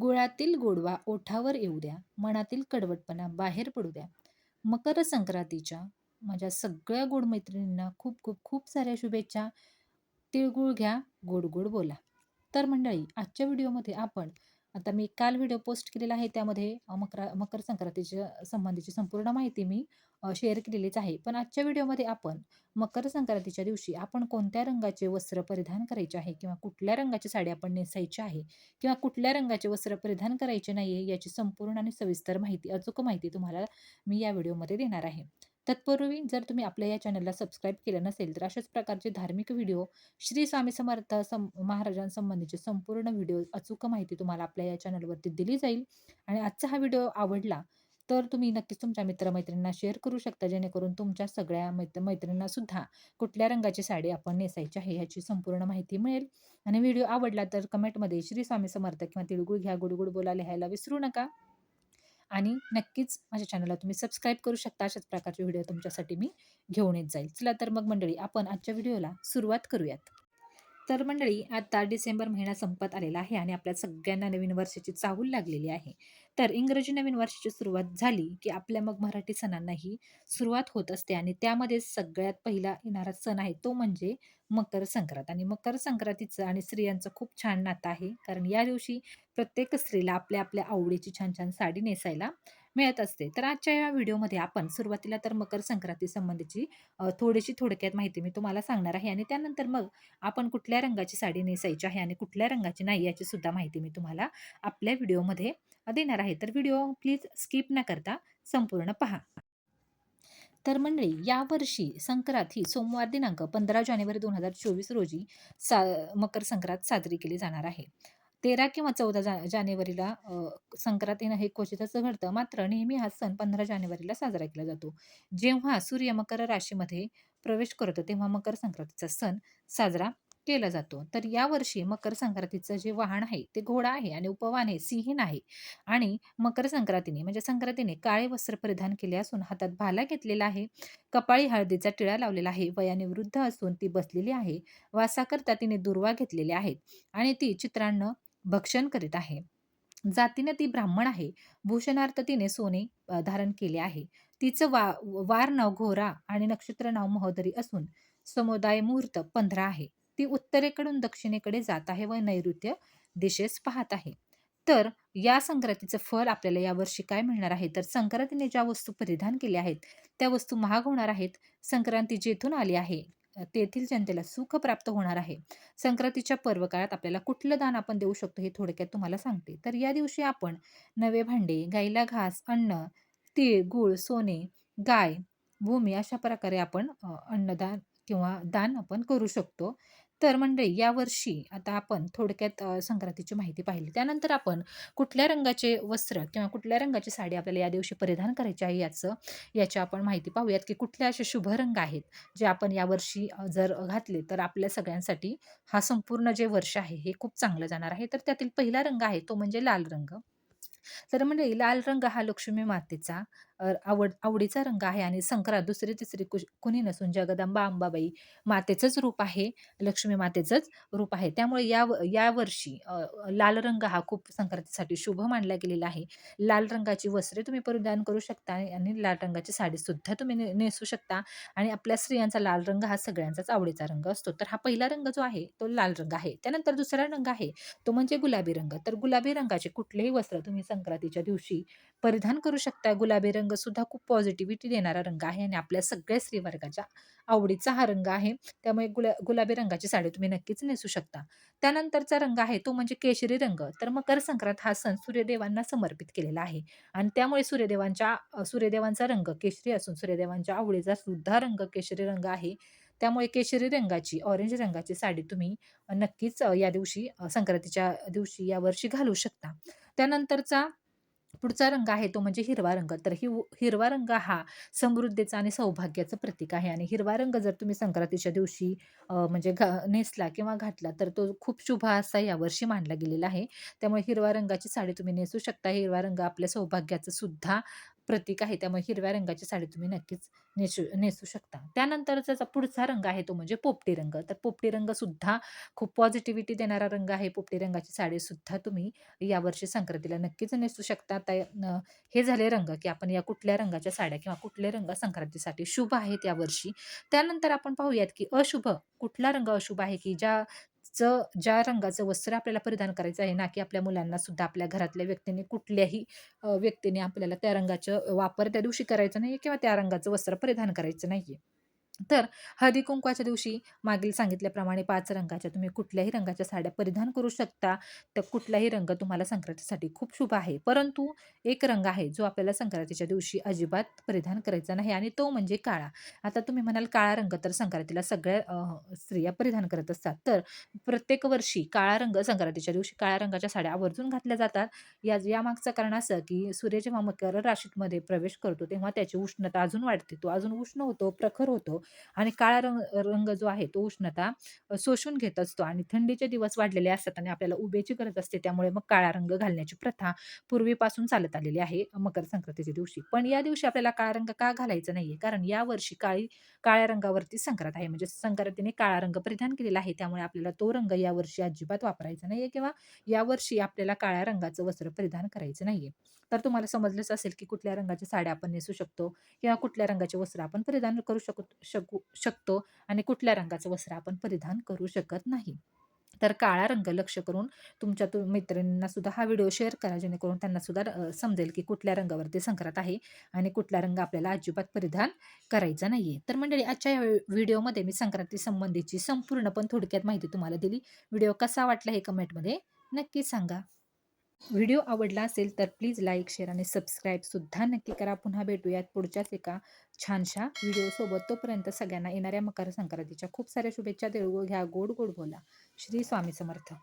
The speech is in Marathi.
गुळातील गोडवा ओठावर येऊ द्या मनातील कडवटपणा बाहेर पडू द्या. मकर संक्रांतीच्या माझ्या सगळ्या गोड मैत्रिणींना खूप खूप खूप साऱ्या शुभेच्छा. तिळगुळ घ्या गोड गोड बोला. तर मंडळी आजच्या व्हिडिओमध्ये आपण आता मी काल व्हिडिओ पोस्ट केलेला आहे त्यामध्ये मकरा मकर संक्रांतीच्या संबंधीची संपूर्ण माहिती मी शेअर केलेलीच आहे. पण आजच्या व्हिडिओमध्ये आपण मकर संक्रांतीच्या दिवशी आपण कोणत्या रंगाचे वस्त्र परिधान करायचे आहे किंवा कुठल्या रंगाची साडी आपण नेसायची आहे किंवा कुठल्या रंगाचे वस्त्र परिधान करायचे नाही आहे याची संपूर्ण आणि सविस्तर माहिती अचूक माहिती तुम्हाला मी या व्हिडिओमध्ये देणार आहे. तत्पूर्वी जर तुम्ही आपल्या या चॅनलला सबस्क्राईब केलं नसेल तर अशाच प्रकारचे धार्मिक व्हिडिओ श्री स्वामी समर्थ सम महाराजांसंबंधीचे संपूर्ण व्हिडिओ अचूक माहिती तुम्हाला आपल्या या चॅनलवरती दिली जाईल. आणि आजचा हा व्हिडिओ आवडला तर तुम्ही नक्कीच तुमच्या मित्रमैत्रिणींना शेअर करू शकता जेणेकरून तुमच्या सगळ्या मैत्र मैत्रिणींना सुद्धा कुठल्या रंगाची साडी आपण नेसायची आहे ह्याची संपूर्ण माहिती मिळेल. आणि व्हिडिओ आवडला तर कमेंटमध्ये श्री स्वामी समर्थ किंवा तिळगुळ घ्या गुडगुड बोला लिहायला विसरू नका. आणि नक्कीच माझ्या चॅनलला तुम्ही सबस्क्राईब करू शकता. अशाच प्रकारचे व्हिडिओ तुमच्यासाठी मी घेऊन येत जाईल. चला तर मग मंडळी आपण आजच्या व्हिडिओला सुरुवात करूयात. तर मंडळी आता डिसेंबर महिना संपत आलेला आहे आणि आपल्या सगळ्यांना नवीन वर्षाची चाहूल लागलेली आहे. तर इंग्रजी नवीन वर्षाची सुरुवात झाली की आपल्या मग मराठी सणांनाही सुरुवात होत असते आणि त्यामध्ये सगळ्यात पहिला येणारा सण आहे तो म्हणजे मकर संक्रांत. आणि मकर संक्रांतीचं आणि स्त्रियांचं खूप छान नातं आहे कारण या दिवशी प्रत्येक स्त्रीला आपल्या आपल्या आवडीची छान छान साडी नेसायला मिळत असते. तर आजच्या या व्हिडिओमध्ये आपण सुरुवातीला तर मकर संक्रांती संबंधीची थोडीशी थोडक्यात माहिती मी तुम्हाला सांगणार आहे आणि त्यानंतर मग आपण कुठल्या रंगाची साडी नेसायची आहे आणि कुठल्या रंगाची नाही याची सुद्धा माहिती मी तुम्हाला आपल्या व्हिडिओमध्ये देणार आहे. तर व्हिडिओ प्लीज स्किप न करता संपूर्ण पहा. तर मंडळी यावर्षी संक्रांत ही सोमवार दिनांक पंधरा जानेवारी दोन हजार चोवीस रोजी सा मकर संक्रांत साजरी केली जाणार आहे. तेरा किंवा चौदा जा जानेवारीला संक्रांत येणं हे क्वचितच घडतं. मात्र नेहमी हा सण पंधरा जानेवारीला साजरा केला जातो. जेव्हा सूर्य मकर राशीमध्ये प्रवेश करतो तेव्हा मकर संक्रांतीचा सण साजरा केला जातो. तर यावर्षी मकर संक्रांतीचं जे वाहन आहे ते घोडा आहे आणि उपवान आहे सिंहीन आहे. आणि मकर संक्रांतीने म्हणजे संक्रांतीने काळे वस्त्र परिधान केले असून हातात भाला घेतलेला आहे कपाळी हळदीचा टिळा लावलेला आहे वयाने वृद्ध असून ती बसलेली आहे वासाकरता तिने दुर्वा घेतलेले आहेत आणि ती चित्रांना भक्षण करीत आहे. जातीने ती ब्राह्मण आहे भूषणार्थ तिने सोने धारण केले आहे. तिचं वा वार नाव घोरा आणि नक्षत्र नाव महोदरी असून समुदाय मुहूर्त पंधरा आहे. ती उत्तरेकडून दक्षिणेकडे जात आहे व नैऋत्य दिशेस पाहत आहे. तर या संक्रांतीचं फळ आपल्याला यावर्षी काय मिळणार आहे? तर संक्रांतीने ज्या वस्तू परिधान केल्या आहेत त्या वस्तू महाग होणार आहेत. संक्रांती जेथून आली आहे तेथील जनतेला सुख प्राप्त होणार आहे. संक्रांतीच्या पर्व काळात आपल्याला कुठलं दान आपण देऊ शकतो हे थोडक्यात तुम्हाला सांगते. तर या दिवशी आपण नवे भांडे गाईला घास अन्न तीळ गुळ सोने गाय भूमी अशा प्रकारे आपण अन्नदान किंवा दान आपण करू शकतो. तर मंडळी यावर्षी आता आपण थोडक्यात संक्रांतीची माहिती पाहिली. त्यानंतर आपण कुठल्या रंगाचे वस्त्र किंवा कुठल्या रंगाची साडी आपल्याला या दिवशी परिधान करायची आहे याचं याची आपण माहिती पाहूयात की कुठले असे शुभ रंग आहेत जे आपण यावर्षी जर घातले तर आपल्या सगळ्यांसाठी हा संपूर्ण जे वर्ष आहे हे खूप चांगलं जाणार आहे. तर त्यातील पहिला रंग आहे तो म्हणजे लाल रंग. तर म्हणजे लाल रंग हा लक्ष्मी मातेचा आवड आवडीचा रंग आहे आणि संक्रांत दुसरी तिसरी कुणी नसून जगदंबा अंबाबाई मातेचंच रूप आहे लक्ष्मी मातेचंच रूप आहे. त्यामुळे या या वर्षी लाल रंग हा खूप संक्रांतीसाठी शुभ मानला गेलेला आहे. लाल रंगाची वस्त्रे तुम्ही परिधान करू शकता आणि लाल रंगाची साडीसुद्धा तुम्ही तुम्ही नेसू शकता आणि आपल्या स्त्रियांचा लाल रंग हा सगळ्यांचाच आवडीचा रंग असतो. तर हा पहिला रंग जो आहे तो लाल रंग आहे. त्यानंतर दुसरा रंग आहे तो म्हणजे गुलाबी रंग. तर गुलाबी रंगाचे कुठलेही वस्त्र तुम्ही संक्रांतीच्या दिवशी परिधान करू शकता. गुलाबी रंग सुद्धा खूप पॉझिटिव्हिटी देणारा रंग आहे आणि आपल्या सगळ्या स्त्रीवर्गाच्या आवडीचा हा रंग आहे. त्यामुळे गुला गुलाबी रंगाची साडी तुम्ही नक्कीच नेसू शकता. त्यानंतरचा रंग आहे तो म्हणजे केशरी रंग. तर मकर संक्रांत हा सण सूर्यदेवांना समर्पित केलेला आहे आणि त्यामुळे सूर्यदेवांच्या सूर्यदेवांचा रंग केशरी असून सूर्यदेवांच्या आवडीचा सुद्धा रंग केशरी रंग आहे. त्यामुळे केशरी रंगाची ऑरेंज रंगाची साडी तुम्ही नक्कीच या दिवशी संक्रांतीच्या दिवशी यावर्षी घालू शकता. त्यानंतरचा पुढचा रंग आहे तो म्हणजे हिरवा रंग. तर हि हिरवा रंग हा समृद्धीचा आणि सौभाग्याचं प्रतीक आहे. आणि हिरवा रंग जर तुम्ही संक्रांतीच्या दिवशी म्हणजे घा नेसला किंवा घातला तर तो खूप शुभ असा यावर्षी मानला गेलेला आहे. त्यामुळे हिरवा रंगाची साडी तुम्ही नेसू शकता. हिरवा रंग आपल्या सौभाग्याचं सुद्धा प्रतीक आहे. त्यामुळे हिरव्या रंगाची साडी तुम्ही नक्कीच नेसू नेसू शकता. त्यानंतर त्याचा पुढचा रंग आहे तो म्हणजे पोपटी रंग. तर पोपटी रंगसुद्धा खूप पॉझिटिव्हिटी देणारा रंग आहे. पोपटी रंगाची साडीसुद्धा तुम्ही यावर्षी संक्रांतीला नक्कीच नेसू शकता. त्या हे झाले रंग, की आपण या कुठल्या रंगाच्या साड्या किंवा कुठले रंग संक्रांतीसाठी शुभ आहेत यावर्षी. त्यानंतर आपण पाहूयात, की अशुभ कुठला रंग अशुभ आहे, की ज्या चं ज्या रंगाचं वस्त्र आपल्याला परिधान करायचं आहे ना, की आपल्या मुलांना सुद्धा आपल्या घरातल्या व्यक्तीने कुठल्याही व्यक्तीने आपल्याला त्या रंगाचं वापर त्या दिवशी करायचं नाही किंवा त्या रंगाचं वस्त्र परिधान करायचं नाहीये. तर हळदी-कुंकवाच्या दिवशी मागील सांगितल्याप्रमाणे पाच रंगाच्या तुम्ही कुठल्याही रंगाच्या साड्या परिधान करू शकता. तर कुठलाही रंग तुम्हाला संक्रांतीसाठी खूप शुभ आहे. परंतु एक रंग आहे, जो आपल्याला संक्रांतीच्या दिवशी अजिबात परिधान करायचा नाही आणि तो म्हणजे काळा. आता तुम्ही म्हणाल काळा रंग तर संक्रांतीला सगळ्या अ, स्त्रिया परिधान करत असतात. तर प्रत्येक वर्षी काळा रंग संक्रांतीच्या दिवशी काळ्या रंगाच्या साड्या आवर्जून घातल्या जातात. या यामागचं कारण असं, की सूर्य जेव्हा मकर राशीमध्ये प्रवेश करतो, तेव्हा त्याची उष्णता अजून वाढते. तो अजून उष्ण होतो, प्रखर होतो आणि काळा रंग रंग जो आहे तो उष्णता शोषून घेत असतो आणि थंडीचे दिवस वाढलेले असतात आणि आपल्याला उभेची गरज असते. त्यामुळे मग काळा रंग घालण्याची प्रथा पूर्वीपासून चालत आलेली आहे मकर संक्रांतीच्या दिवशी. पण या दिवशी आपल्याला काळा रंग का घालायचा नाहीये? कारण यावर्षी काळी काळ्या रंगावरती संक्रांत आहे. म्हणजे संक्रांतीने काळा रंग परिधान केलेला आहे. त्यामुळे आपल्याला तो रंग यावर्षी अजिबात वापरायचा नाहीये किंवा यावर्षी आपल्याला काळ्या रंगाचं वस्त्र परिधान करायचं नाहीये. तर तुम्हाला समजलंच असेल, की कुठल्या रंगाच्या साड्या आपण नेसू शकतो किंवा कुठल्या रंगाचे वस्त्र आपण परिधान करू शकू शकू शकतो आणि कुठल्या रंगाचं वस्त्र आपण परिधान करू शकत नाही. तर काळा रंग लक्ष करून तुमच्या तु मैत्रिणींना सुद्धा हा व्हिडिओ शेअर करा, जेणेकरून त्यांना सुद्धा समजेल, की कुठल्या रंगावरती संक्रांत आहे आणि कुठला रंग आपल्याला अजिबात परिधान करायचा नाही आहे तर मंडळी आजच्या या व्हिडिओमध्ये मी संक्रांती संबंधीची संपूर्ण पण थोडक्यात माहिती तुम्हाला दिली. व्हिडिओ कसा वाटला हे कमेंटमध्ये नक्की सांगा. व्हिडिओ आवडला असेल तर प्लीज लाईक, शेअर आणि सबस्क्राईबसुद्धा नक्की करा. पुन्हा भेटूयात पुढच्याच एका छानशा व्हिडिओसोबत. तोपर्यंत सगळ्यांना येणाऱ्या मकर संक्रांतीच्या खूप साऱ्या शुभेच्छा. तिळगुळ घ्या, गोड गोड बोला. श्री स्वामी समर्थ.